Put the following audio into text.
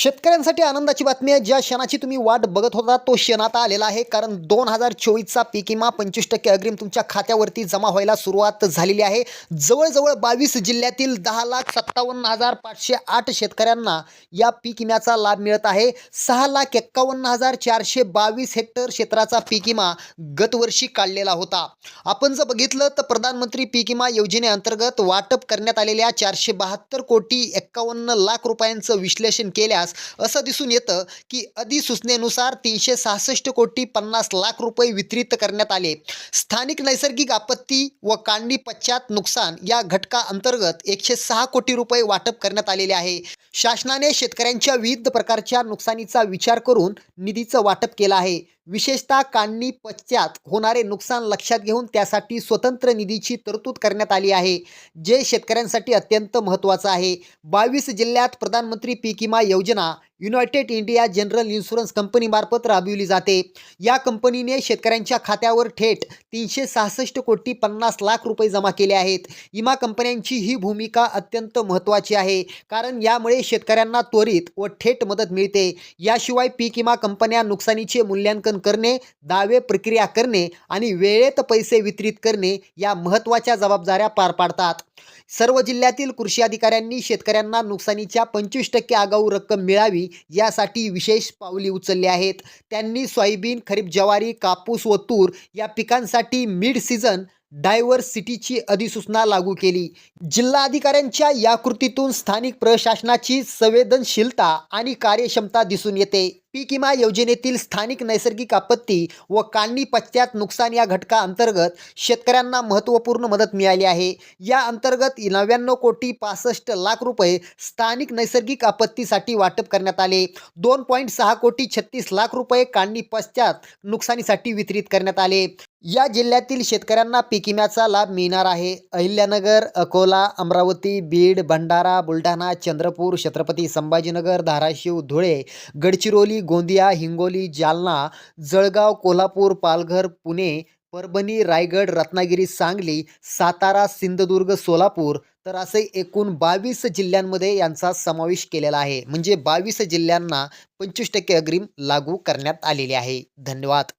शेतकऱ्यांसाठी आनंदाची बातमी आहे. ज्या क्षणाची तुम्ही वाट बघत होता तो क्षण आता आलेला आहे. कारण दोन हजार चोवीसचा पीक विमा पंचवीस टक्के अग्रिम तुमच्या खात्यावरती जमा व्हायला सुरुवात झालेली आहे. जवळजवळ बावीस जिल्ह्यातील दहा लाख सत्तावन्न हजार पाचशे आठ शेतकऱ्यांना या पीक विम्याचा लाभ मिळत आहे. सहा लाख एक्कावन्न हजार चारशे बावीस हेक्टर क्षेत्राचा पीक विमा गतवर्षी काढलेला होता. आपण जर बघितलं तर प्रधानमंत्री पीक विमा योजनेअंतर्गत वाटप करण्यात आलेल्या चारशे बहात्तर कोटी एक्कावन्न लाख रुपयांचं विश्लेषण केल्यास असं दिसून येतं की अधिसूचनेनुसार तीनशे सहासष्ट कोटी पन्नास लाख रुपये वितरित करण्यात आले. स्थानिक नैसर्गिक आपत्ती व कांडी पश्चात नुकसान या घटका अंतर्गत एकशे सहा कोटी रुपये वाटप करण्यात आलेले आहे. शासनाने शेतकऱ्यांच्या विविध प्रकारच्या नुकसानीचा विचार करून निधीचं वाटप केलं आहे. विशेषतः काढणी पश्चात होणारे नुकसान लक्षात घेऊन त्यासाठी स्वतंत्र निधीची तरतूद करण्यात आली आहे जे शेतकऱ्यांसाठी अत्यंत महत्त्वाचं आहे. बावीस जिल्ह्यात प्रधानमंत्री पीक विमा योजना युनायटेड इंडिया जनरल इन्शुरन्स कंपनीमार्फत राबविली जाते. या कंपनीने शेतकऱ्यांच्या खात्यावर थेट तीनशे सहासष्ट कोटी पन्नास लाख रुपये जमा केले आहेत. विमा कंपन्यांची ही भूमिका अत्यंत महत्त्वाची आहे कारण यामुळे शेतकऱ्यांना त्वरित व थेट मदत मिळते. याशिवाय पीक विमा कंपन्या नुकसानीचे मूल्यांकन करणे दावे प्रक्रिया करणे आणि वेळेत पैसे वितरित करणे या महत्त्वाच्या जबाबदाऱ्या पार पाडतात. सर्व जिल्ह्यातील कृषी अधिकाऱ्यांनी शेतकऱ्यांना नुकसानीच्या पंचवीस टक्के आगाऊ रक्कम मिळावी यासाठी विशेष पावली उचलली आहेत. त्यांनी सोयाबीन खरीप ज्वारी कापूस व तूर या पिकांसाठी मिड सीझन डायव्हर्सिटीची अधिसूचना लागू केली. जिल्हाधिकाऱ्यांच्या या कृतीतून स्थानिक प्रशासनाची संवेदनशीलता आणि कार्यक्षमता दिसून येते. पीक विमा योजनेतील स्थानिक नैसर्गिक आपत्ती व काढणी पश्चात नुकसान या घटका अंतर्गत शेतकऱ्यांना महत्त्वपूर्ण मदत मिळाली आहे. या अंतर्गत नव्याण्णव कोटी पासष्ट लाख रुपये स्थानिक नैसर्गिक आपत्तीसाठी वाटप करण्यात आले. दोन पॉईंट सहा कोटी छत्तीस लाख रुपये काढणी पश्चात नुकसानीसाठी वितरित करण्यात आले. या जिल्ह्यातील शेतकऱ्यांना पीक विम्याचा लाभ मिळणार आहे. अहिल्यानगर अकोला अमरावती बीड भंडारा बुलढाणा चंद्रपूर छत्रपती संभाजीनगर धाराशिव धुळे गडचिरोली गोंदिया हिंगोली जालना जळगाव कोल्हापूर पालघर पुणे परभणी रायगड रत्नागिरी सांगली सातारा सिंधुदुर्ग सोलापूर तर असे एकूण बावीस जिल्ह्यांमध्ये यांचा समावेश केलेला आहे. म्हणजे बावीस जिल्ह्यांना पंचवीस टक्के अग्रिम लागू करण्यात आलेले आहे. धन्यवाद.